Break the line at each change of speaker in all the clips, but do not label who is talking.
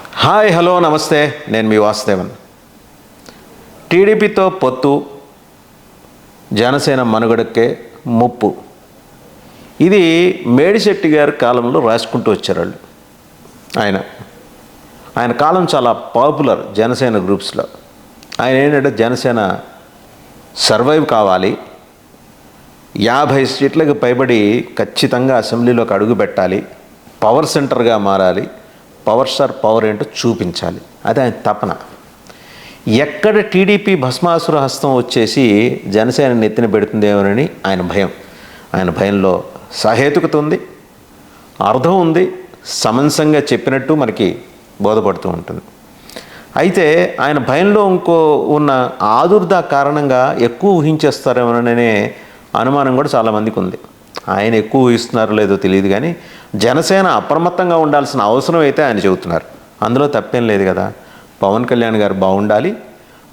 Hi hello నమస్తే. నేను మీ వాసుదేవన్. టీడీపీతో పొత్తు జనసేన మనుగడకే ముప్పు. ఇది మేడిశెట్టి గారి కాలంలో రాసుకుంటూ వచ్చారు వాళ్ళు ఆయన. ఆయన కాలం చాలా పాపులర్ జనసేన గ్రూప్స్లో. ఆయన ఏంటంటే జనసేన సర్వైవ్ కావాలి. యాభై సీట్లకు పైబడి ఖచ్చితంగా అసెంబ్లీలోకి అడుగు పెట్టాలి. పవర్ సెంటర్గా మారాలి. పవర్ స్టార్ పవర్ ఏంటో చూపించాలి. అది ఆయన తపన. ఎక్కడ టీడీపీ భస్మాసుర హస్తం వచ్చేసి జనసేన నెత్తిన పెడుతుందేమోనని ఆయన భయం. ఆయన భయంలో సహేతుకత ఉంది అర్థం ఉంది సమంసంగా చెప్పినట్టు మనకి బోధపడుతూ ఉంటుంది. అయితే ఆయన భయంలో ఇంకో ఉన్న ఆదుర్దా కారణంగా ఎక్కువ ఊహించేస్తారేమోననే అనుమానం కూడా చాలామందికి ఉంది. ఆయన ఎక్కువ ఊహిస్తున్నారో లేదో తెలియదు కానీ జనసేన అప్రమత్తంగా ఉండాల్సిన అవసరం అయితే ఆయన చెబుతున్నారు. అందులో తప్పేం లేదు కదా. పవన్ కళ్యాణ్ గారు బాగుండాలి.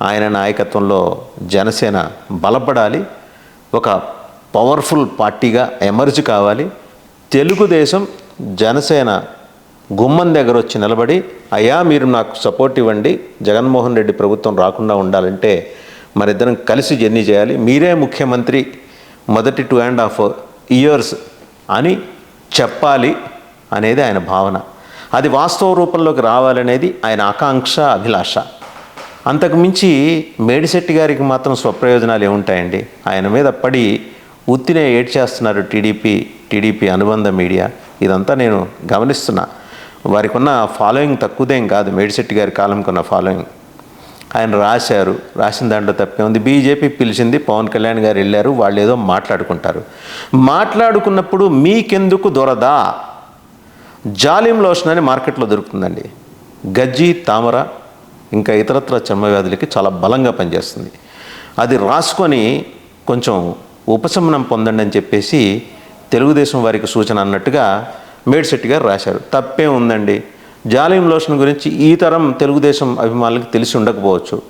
ఆయన నాయకత్వంలో జనసేన బలపడాలి. ఒక పవర్ఫుల్ పార్టీగా ఎమర్జ్ కావాలి. తెలుగుదేశం జనసేన గుమ్మం దగ్గర వచ్చి నిలబడి అయ్యా మీరు నాకు సపోర్ట్ ఇవ్వండి. జగన్మోహన్ రెడ్డి ప్రభుత్వం రాకుండా ఉండాలంటే మరిద్దరం కలిసి జర్నీ చేయాలి. మీరే ముఖ్యమంత్రి మొదటి టూ అండ్ హాఫ్ ఇయర్స్ అని చెప్పాలి అనేది ఆయన భావన. అది వాస్తవ రూపంలోకి రావాలనేది ఆయన ఆకాంక్ష అభిలాష. అంతకుమించి మేడిశెట్టి గారికి మాత్రం స్వప్రయోజనాలు ఏముంటాయండి? ఆయన మీద పడి ఉత్తినే ఏడ్చేస్తున్నారు టీడీపీ టీడీపీ అనుబంధ మీడియా. ఇదంతా నేను గమనిస్తున్నా. వారికి ఉన్న ఫాలోయింగ్ తక్కువదేం కాదు. మేడిశెట్టి గారి కాలంకున్న ఫాలోయింగ్. ఆయన రాశారు. రాసిన దాంట్లో తప్పే ఉంది. బీజేపీ పిలిచింది పవన్ కళ్యాణ్ గారు వెళ్ళారు. వాళ్ళు ఏదో మాట్లాడుకుంటారు. మాట్లాడుకున్నప్పుడు మీకెందుకు దొరదా? జాలిం లోషన్ అని మార్కెట్లో దొరుకుతుందండి. గజ్జి తామర ఇంకా ఇతరత్ర చర్మవ్యాధులకి చాలా బలంగా పనిచేస్తుంది. అది రాసుకొని కొంచెం ఉపశమనం పొందండి అని చెప్పేసి తెలుగుదేశం వారికి సూచన అన్నట్టుగా మేడిశెట్టి గారు రాశారు. తప్పే ఉందండి. జాలిం లోషన్ గురించి ఈ తరం తెలుగుదేశం అభిమానులకు తెలిసి ఉండకపోవచ్చు.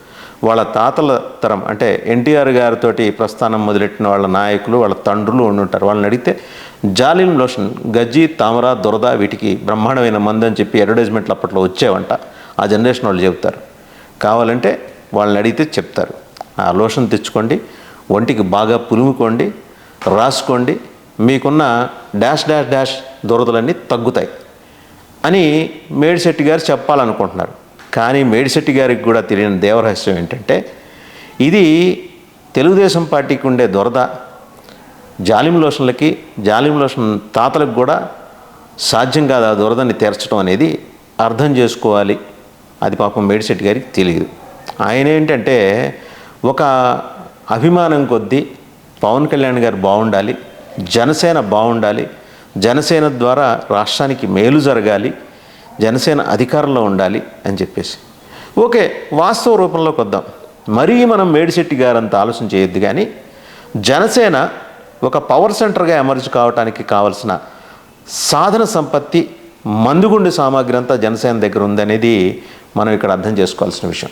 వాళ్ళ తాతల తరం అంటే ఎన్టీఆర్ గారితోటి ప్రస్థానం మొదలెట్టిన వాళ్ళ నాయకులు వాళ్ళ తండ్రులు ఉండుంటారు. వాళ్ళని అడిగితే జాలిం లోషన్ గజ్జి తామర దురద వీటికి బ్రహ్మాండమైన మందు అని చెప్పి అడ్వర్టైజ్మెంట్లు అప్పట్లో వచ్చేవంట. ఆ జనరేషన్ వాళ్ళు చెబుతారు. కావాలంటే వాళ్ళని అడిగితే చెప్తారు. ఆ లోషన్ తెచ్చుకోండి ఒంటికి బాగా పులుముకోండి రాసుకోండి మీకున్న డాష్ డాష్ డాష్ దురదలన్నీ తగ్గుతాయి. అని మేడిశెట్టి గారు చెప్పాలనుకుంటున్నారు. కానీ మేడిశెట్టి గారికి కూడా తెలియని దేవరహస్యం ఏంటంటే ఇది తెలుగుదేశం పార్టీకి ఉండే దొరద జాలిం లోషన్లకి జాలిం లోషన్ తాతలకు కూడా సాధ్యం కాదు ఆ దురదని తీర్చడం అనేది అర్థం చేసుకోవాలి. అది పాపం మేడిశెట్టి గారికి తెలియదు. ఆయన ఏంటంటే ఒక అభిమానం కొద్దీ పవన్ కళ్యాణ్ గారు బాగుండాలి జనసేన బాగుండాలి జనసేన ద్వారా రాష్ట్రానికి మేలు జరగాలి జనసేన అధికారంలో ఉండాలి అని చెప్పేసి. ఓకే వాస్తవ రూపంలోకి వద్దాం. మరీ మనం మేడిశెట్టి గారంత ఆలోచన చేయొద్దు కానీ జనసేన ఒక పవర్ సెంటర్గా ఎమర్జ్ కావడానికి కావలసిన సాధన సంపత్తి మందుగుండు సామాగ్రి అంతా జనసేన దగ్గర ఉందనేది మనం ఇక్కడ అర్థం చేసుకోవాల్సిన విషయం.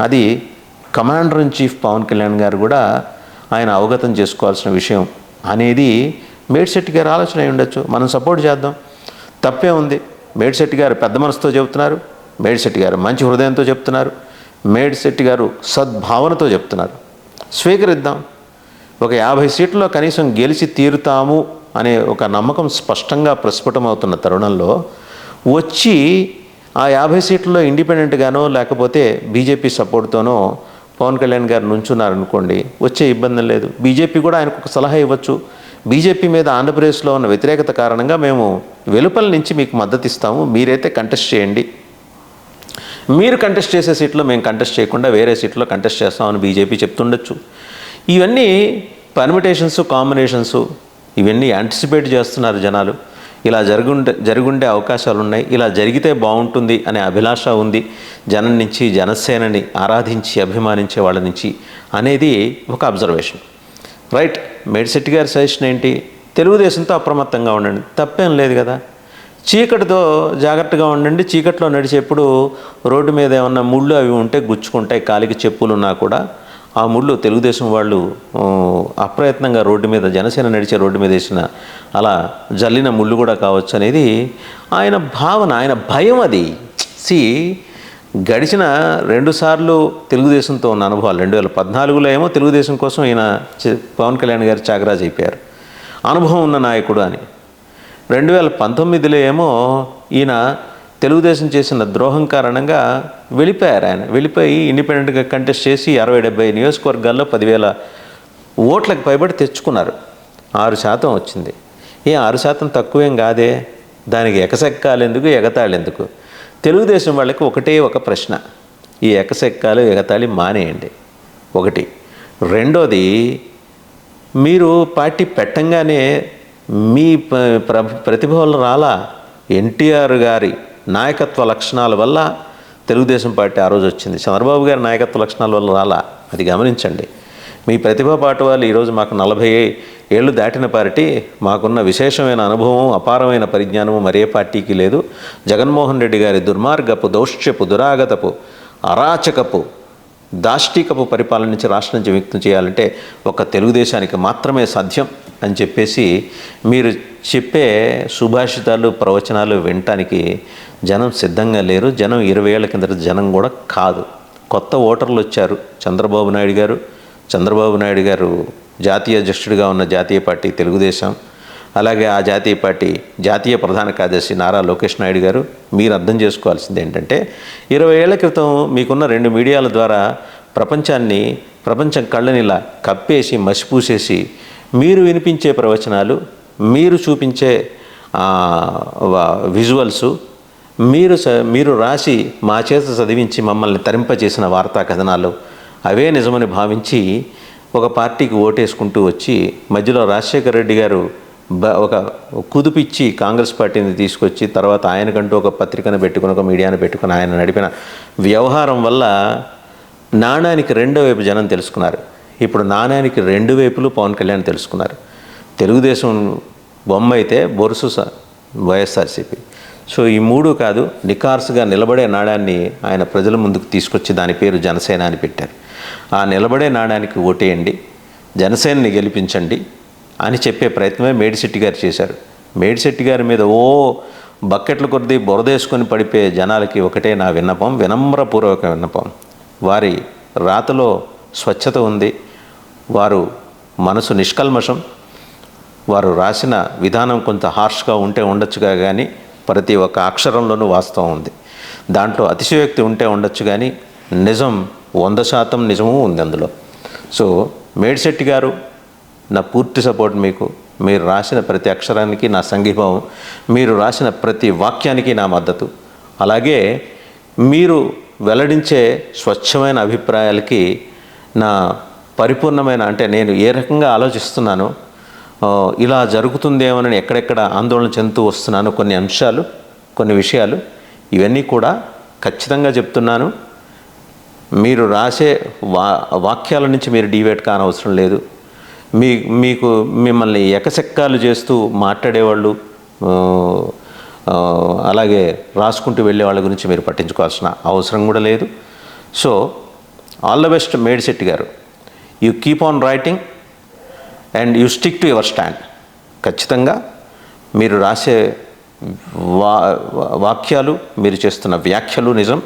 అది commander in chief Pawan Kalyan garu కూడా ఆయన అవగతం చేసుకోవాల్సిన విషయం అనేది మేడ్శెట్టి గారు ఆలోచన అయి ఉండొచ్చు. మనం సపోర్ట్ చేద్దాం. తప్పే ఉంది. మేడ్శెట్టి గారు పెద్ద మనసుతో చెబుతున్నారు. మేడ్శెట్టి గారు మంచి హృదయంతో చెప్తున్నారు మేడ్శెట్టి గారు సద్భావనతో చెప్తున్నారు స్వీకరిద్దాం. ఒక యాభై సీట్లలో కనీసం గెలిచి తీరుతాము అనే ఒక నమ్మకం స్పష్టంగా ప్రస్ఫుటమవుతున్న తరుణంలో వచ్చి ఆ యాభై సీట్లలో ఇండిపెండెంట్గానో లేకపోతే బీజేపీ సపోర్ట్తోనో పవన్ కళ్యాణ్ గారు నుంచున్నారనుకోండి వచ్చే ఇబ్బంది లేదు. బీజేపీ కూడా ఆయనకు ఒక సలహా ఇవ్వచ్చు. బీజేపీ మీద ఆంధ్రప్రదేశ్లో ఉన్న వ్యతిరేకత కారణంగా మేము వెలుపల నుంచి మీకు మద్దతు ఇస్తాము. మీరైతే కంటెస్ట్ చేయండి. మీరు కంటెస్ట్ చేసే సీట్లో మేము కంటెస్ట్ చేయకుండా వేరే సీట్లో కంటెస్ట్ చేస్తామని బీజేపీ చెప్తుండొచ్చు. ఇవన్నీ పర్మిటేషన్స్ కాంబినేషన్స్ ఇవన్నీ యాంటిసిపేట్ చేస్తున్నారు జనాలు. ఇలా జరుగుండే జరుగుండే అవకాశాలు ఉన్నాయి ఇలా జరిగితే బాగుంటుంది అనే అభిలాష ఉంది. జనం నుంచి జనసేనని ఆరాధించి అభిమానించే వాళ్ళ నుంచి అనేది ఒక అబ్జర్వేషన్ రైట్ మేడిశెట్టి గారి సజెషన్ ఏంటి? తెలుగుదేశంతో అప్రమత్తంగా ఉండండి. తప్పేం లేదు కదా. చీకటితో జాగ్రత్తగా ఉండండి. చీకట్లో నడిచేప్పుడు రోడ్డు మీద ఏమన్నా ముళ్ళు అవి ఉంటే గుచ్చుకుంటాయి కాలికి చెప్పులు ఉన్నా కూడా. ఆ ముళ్ళు తెలుగుదేశం వాళ్ళు అప్రయత్నంగా రోడ్డు మీద జనసేన నడిచే రోడ్డు మీద వేసిన అలా జల్లిన ముళ్ళు కూడా కావచ్చు అనేది ఆయన భావన ఆయన భయం అది. సి గడిచిన రెండుసార్లు తెలుగుదేశంతో ఉన్న అనుభవాలు రెండు వేల పద్నాలుగులో ఏమో తెలుగుదేశం కోసం ఈయన పవన్ కళ్యాణ్ గారు త్యాగరాజ్ అయిపోయారు. అనుభవం ఉన్న నాయకుడు అని. రెండు వేల పంతొమ్మిదిలో ఏమో ఈయన తెలుగుదేశం చేసిన ద్రోహం కారణంగా వెళ్ళిపోయారు ఆయన. వెళ్ళిపోయి ఇండిపెండెంట్గా కంటెస్ట్ చేసి అరవై డెబ్బై నియోజకవర్గాల్లో పదివేల ఓట్లకు పైబడి తెచ్చుకున్నారు. ఆరు శాతం వచ్చింది. ఏ ఆరు శాతం తక్కువేం కాదే? దానికి ఎగసెక్కాలెందుకు ఎగతాళెందుకు? ఎందుకు తెలుగుదేశం వాళ్ళకి ఒకటే ఒక ప్రశ్న. ఈ ఎకసెక్కాలు ఎగతాళి మానేయండి. ఒకటి. రెండోది మీరు పార్టీ పెట్టంగానే మీ ప- ప్ర- ప్రతిభ వల్ల రాలా? ఎన్టీఆర్ గారి నాయకత్వ లక్షణాల వల్ల తెలుగుదేశం పార్టీ ఆ రోజు వచ్చింది. చంద్రబాబు గారి నాయకత్వ లక్షణాల వల్ల రాలా? అది గమనించండి. మీ ప్రతిభా పాటు వాళ్ళు ఈరోజు మాకు నలభై ఏళ్ళు దాటిన పార్టీ మాకున్న విశేషమైన అనుభవం అపారమైన పరిజ్ఞానము మరే పార్టీకి లేదు. జగన్మోహన్ రెడ్డి గారి దుర్మార్గపు దౌశ్యపు దురాగతపు అరాచకపు దాష్టికపు పరిపాలన నుంచి రాష్ట్రం నుంచి వ్యక్తం చేయాలంటే ఒక తెలుగుదేశానికి మాత్రమే సాధ్యం అని చెప్పేసి మీరు చెప్పే సుభాషితాలు ప్రవచనాలు వినటానికి జనం సిద్ధంగా లేరు. జనం ఇరవై ఏళ్ళ కిందట జనం కూడా కాదు. కొత్త ఓటర్లు వచ్చారు. చంద్రబాబు నాయుడు గారు చంద్రబాబు నాయుడు గారు జాతీయ అధ్యక్షుడిగా ఉన్న జాతీయ పార్టీ తెలుగుదేశం అలాగే ఆ జాతీయ పార్టీ జాతీయ ప్రధాన కార్యదర్శి నారా లోకేష్ నాయుడు గారు. మీరు అర్థం చేసుకోవాల్సింది ఏంటంటే ఇరవై ఏళ్ళ క్రితం మీకున్న రెండు మీడియాల ద్వారా ప్రపంచాన్ని ప్రపంచం కళ్ళనిలా కప్పేసి మసిపూసేసి మీరు వినిపించే ప్రవచనాలు మీరు చూపించే వ- విజువల్స్ మీరు స- మీరు రాసి మా చేత చదివించి మమ్మల్ని తరింపజేసిన వార్తా కథనాలు అవే నిజమని భావించి ఒక పార్టీకి ఓటేసుకుంటూ వచ్చి మధ్యలో రాజశేఖర రెడ్డి గారు బ- ఒక కుదిపిచ్చి కాంగ్రెస్ పార్టీని తీసుకొచ్చి తర్వాత ఆయనకంటూ ఒక పత్రికను పెట్టుకుని ఒక మీడియాను పెట్టుకుని ఆయన నడిపిన వ్యవహారం వల్ల నాణానికి రెండో వైపు జనం తెలుసుకున్నారు. ఇప్పుడు నాణానికి రెండు వైపులు పవన్ కళ్యాణ్ తెలుసుకున్నారు. తెలుగుదేశం బొమ్మ అయితే బొరుసు వైఎస్ఆర్సీపీ. సో ఈ మూడు కాదు నికార్సుగా నిలబడే నాణాన్ని ఆయన ప్రజల ముందుకు తీసుకొచ్చి దాని పేరు జనసేన అని పెట్టారు. ఆ నిలబడే నాణానికి ఓటేయండి జనసేనని గెలిపించండి అని చెప్పే ప్రయత్నమే మేడిశెట్టి గారు చేశారు. మేడిశెట్టి గారి మీద ఓ బకెట్ల కొద్దీ బురదేసుకొని పడిపోయే జనాలకి ఒకటే నా విన్నపం వినమ్రపూర్వక విన్నపం. వారి రాతలో స్వచ్ఛత ఉంది వారు మనసు నిష్కల్మషం వారు రాసిన విధానం కొంత హార్ష్గా ఉంటే ఉండొచ్చుగా కానీ ప్రతి ఒక్క అక్షరంలోనూ వాస్తవం ఉంది. దాంట్లో అతిశయోక్తి ఉంటే ఉండొచ్చు కానీ నిజం వంద శాతం నిజము ఉంది అందులో. సో మేడిశెట్టి గారు నా పూర్తి సపోర్ట్ మీకు. మీరు రాసిన ప్రతి అక్షరానికి నా సంఘీభావం. మీరు రాసిన ప్రతి వాక్యానికి నా మద్దతు. అలాగే మీరు వెల్లడించే స్వచ్ఛమైన అభిప్రాయాలకి నా పరిపూర్ణమైన అంటే నేను ఏ రకంగా ఆలోచిస్తున్నానో ఇలా జరుగుతుందేమోనని ఎక్కడెక్కడ ఆందోళన చెందుతూ వస్తున్నాను కొన్ని అంశాలు కొన్ని విషయాలు ఇవన్నీ కూడా ఖచ్చితంగా చెప్తున్నాను. మీరు రాసే వా వాక్యాల నుంచి మీరు డివేట్ కానవసరం లేదు. మీ మీకు మిమ్మల్ని ఎకసెక్కాలు చేస్తూ మాట్లాడేవాళ్ళు అలాగే రాసుకుంటూ వెళ్ళే వాళ్ళ గురించి మీరు పట్టించుకోవాల్సిన అవసరం కూడా లేదు. So all the best Medisetti garu. You keep on writing. And you stick to your stand. ఖచ్చితంగా మీరు రాసే వా వాక్యాలు మీరు చేస్తున్న వ్యాఖ్యలు నిజం.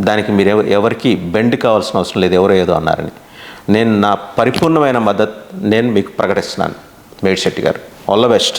దానికి మీరు ఎవ- ఎవరికి బెండ్ కావాల్సిన అవసరం లేదు ఎవరో ఏదో అన్నారని. నేను నా పరిపూర్ణమైన మద్దతు నేను మీకు ప్రకటిస్తున్నాను. మేడిశెట్టి గారు ఆల్ ద బెస్ట్.